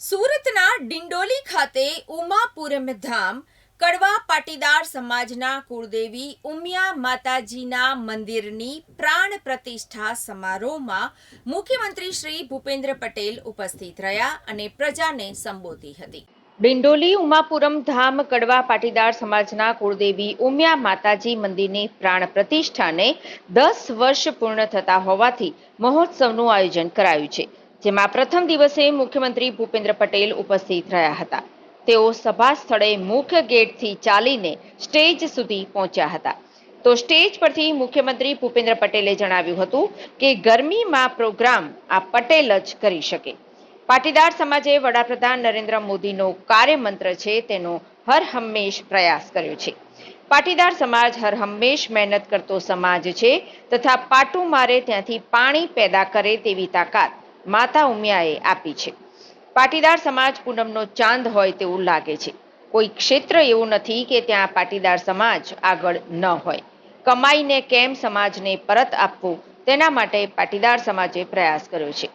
સુરતના ડિંડોલી ખાતે ઉમાપુરમ ધામ કડવા પાટીદાર સમાજના કુળદેવી ઉમિયા માતાજીના મંદિરની પ્રાણ પ્રતિષ્ઠા સમારોહમાં મુખ્યમંત્રી શ્રી ભૂપેન્દ્ર પટેલ ઉપસ્થિત રહ્યા અને પ્રજાને સંબોધી હતી. ડિંડોલી ઉમાપુરમ ધામ કડવા પાટીદાર સમાજના કુળદેવી ઉમિયા માતાજી મંદિરની પ્રાણ પ્રતિષ્ઠાને દસ વર્ષ પૂર્ણ થતા હોવાથી મહોત્સવનું આયોજન કરાયું છે. જેમાં પ્રથમ દિવસે મુખ્યમંત્રી ભૂપેન્દ્ર પટેલ ઉપસ્થિત રહ્યા હતા. તેઓ સભા સ્થળે મુખ્ય ગેટથી ચાલીને સ્ટેજ સુધી પહોંચ્યા હતા. તો સ્ટેજ પરથી મુખ્યમંત્રી ભૂપેન્દ્ર પટેલે જણાવ્યું હતું કે ગરમીમાં પ્રોગ્રામ આ પટેલ જ કરી શકે. પાટીદાર સમાજે વડાપ્રધાન નરેન્દ્ર મોદીનો કાર્યમંત્ર છે તેનો હર હંમેશ પ્રયાસ કર્યો છે. પાટીદાર સમાજ હર હંમેશ મહેનત કરતો સમાજ છે તથા પાટું મારે ત્યાંથી પાણી પેદા કરે તેવી તાકાત માતા ઉમિયાએ આપી છે. પાટીદાર સમાજ પૂનમનો ચાંદ હોય તેવું લાગે છે. કોઈ ક્ષેત્ર એવું નથી કે ત્યાં પાટીદાર સમાજ આગળ ન હોય. કમાઈને કેમ સમાજને પરત આપવું? તેના માટે પાટીદાર સમાજે પ્રયાસ કર્યો છે.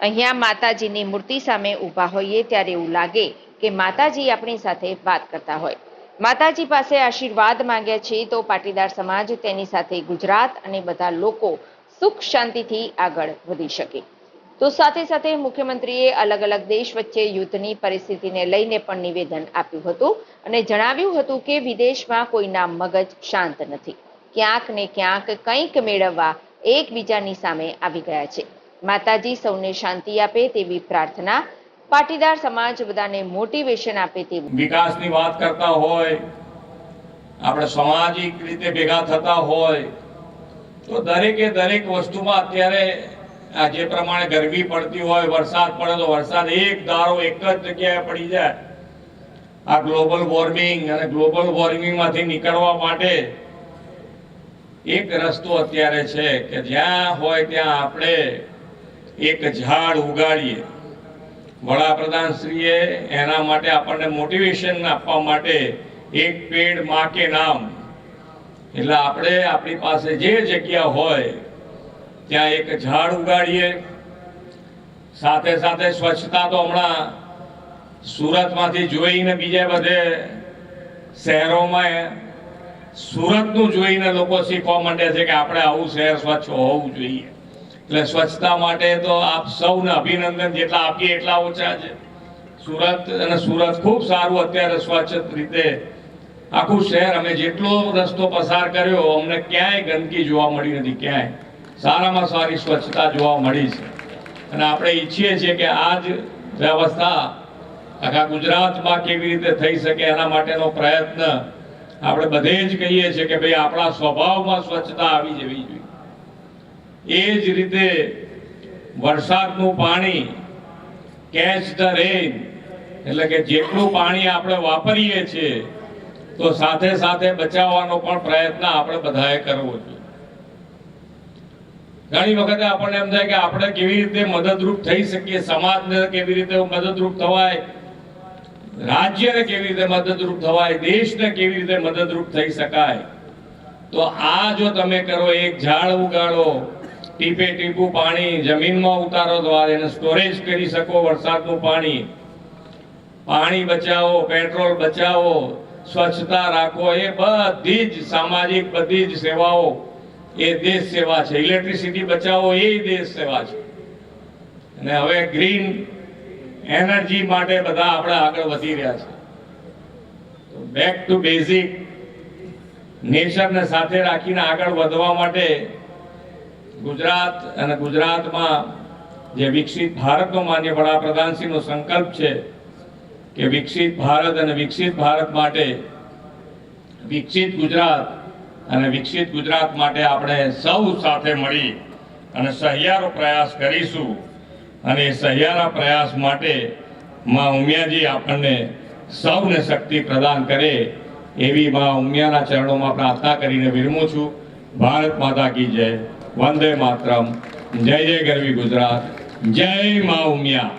અહીંયા માતાજીની મૂર્તિ સામે ઊભા હોઈએ ત્યારે એવું લાગે કે માતાજી આપણી સાથે વાત કરતા હોય. માતાજી પાસે આશીર્વાદ માંગ્યા છે તો પાટીદાર સમાજ તેની સાથે ગુજરાત અને બધા લોકો સુખ શાંતિથી આગળ વધી શકે. તો સાથે સાથે મુખ્યમંત્રીએ અલગ અલગ દેશ વચ્ચે યુદ્ધની પરિસ્થિતિને લઈને પણ નિવેદન આપ્યું હતું અને જણાવ્યું હતું કે વિદેશમાં કોઈના મગજ શાંત નથી. ક્યાંક ને ક્યાંક કંઈક મેળવવા એકબીજાની સામે આવી ગયા છે. માતાજી સૌને શાંતિ આપે તેવી પ્રાર્થના પાટીદાર સમાજ બધાને મોટિવેશન આપે તેવી. વિકાસની વાત કરતા હોય, આપણે સામાજિક રીતે ભેગા થતા હોય, તો દરેકે દરેક વસ્તુમાં અત્યારે જે પ્રમાણે ગરમી પડતી હોય, વરસાદ પડે તો વરસાદ એક ધારો એક જ જગ્યાએ પડી જાય. આ ગ્લોબલ વોર્મિંગ અને ગ્લોબલ વોર્મિંગમાંથી નીકળવા માટે એક રસ્તો અત્યારે છે કે જ્યાં હોય ત્યાં આપણે એક ઝાડ ઉગાડીએ. વડાપ્રધાન શ્રીએ એના માટે આપણને મોટિવેશન આપવા માટે એક પેડ માકે નામ. એટલે આપણે આપણી પાસે જે જગ્યા હોય ત્યાં એક ઝાડ ઉગાડીએ. સાથે સાથે સ્વચ્છતા તો હમણાં સુરતમાંથી જોઈને બીજા બધે શહેરોમાં સુરતનું જોઈને લોકો શીખવા માંડે છે કે આપણે આવું શહેર સ્વચ્છ હોવું જોઈએ. એટલે સ્વચ્છતા માટે તો આપ સૌને અભિનંદન જેટલા આપીએ એટલા ઓછા છે. સુરત અને સુરત ખૂબ સારું અત્યારે સ્વચ્છ રીતે આખું શહેર. અમે જેટલો રસ્તો પસાર કર્યો, અમને ક્યાંય ગંદકી જોવા મળી નથી, ક્યાંય. સારામાં સારી સ્વચ્છતા જોવા મળી છે. અને આપણે ઈચ્છીએ છીએ કે આ જ વ્યવસ્થા આખા ગુજરાતમાં કેવી રીતે થઈ શકે એના માટેનો પ્રયત્ન આપણે બધે જ કહીએ છીએ કે ભાઈ આપણા સ્વભાવમાં સ્વચ્છતા આવી જવી જોઈએ. એ જ રીતે વરસાદનું પાણી કેચ ધ રેન એટલે કે જેટલું પાણી આપણે વાપરીએ છીએ, તો સાથે સાથે બચાવવાનો પણ પ્રયત્ન આપણે બધાએ કરવો જોઈએ. ઘણી વખતે આપણને એમ થાય કે આપણે કેવી રીતે મદદરૂપ થઈ શકીએ, સમાજને કેવી રીતે મદદરૂપ થવાય, રાજ્યને કેવી રીતે મદદરૂપ થવાય, દેશને કેવી રીતે મદદરૂપ થઈ શકાય. તો આ જો તમે કરો, એક ઝાડ ઉગાડો, ટીપે ટીપું પાણી, જમીનમાં ઉતારો દ્વારા, એને સ્ટોરેજ કરી શકો વરસાદનું પાણી. પાણી બચાવો, પેટ્રોલ બચાવો, સ્વચ્છતા રાખો, એ બધી જ સામાજિક બધી જ સેવાઓ એ દેશ સેવા છે. ઇલેક્ટ્રિસિટી બચાવો એ દેશ સેવા છે. અને હવે ગ્રીન એનર્જી માટે બધા આપણે આગળ વધી રહ્યા છે. બેક ટુ બેઝિક નેશનને સાથે રાખીને આગળ વધવા માટે ગુજરાત અને ગુજરાતમાં જે વિકસિત ભારતનો માન્ય વડાપ્રધાનશ્રીનો સંકલ્પ છે કે વિકસિત ભારત અને વિકસિત ભારત માટે વિકસિત ગુજરાત અને વિકસિત ગુજરાત માટે આપણે સૌ સાથે મળી અને સહિયારો પ્રયાસ કરીશું. અને એ સહિયારા પ્રયાસ માટે માં ઉમિયાજી આપણને સૌને શક્તિ પ્રદાન કરે એવી માં ઉમિયાના ચરણોમાં પ્રાર્થના કરીને વિરમું છું. ભારત માતા કી જય. વંદે માતરમ. જય જય ગરવી ગુજરાત. જય માં ઉમિયા.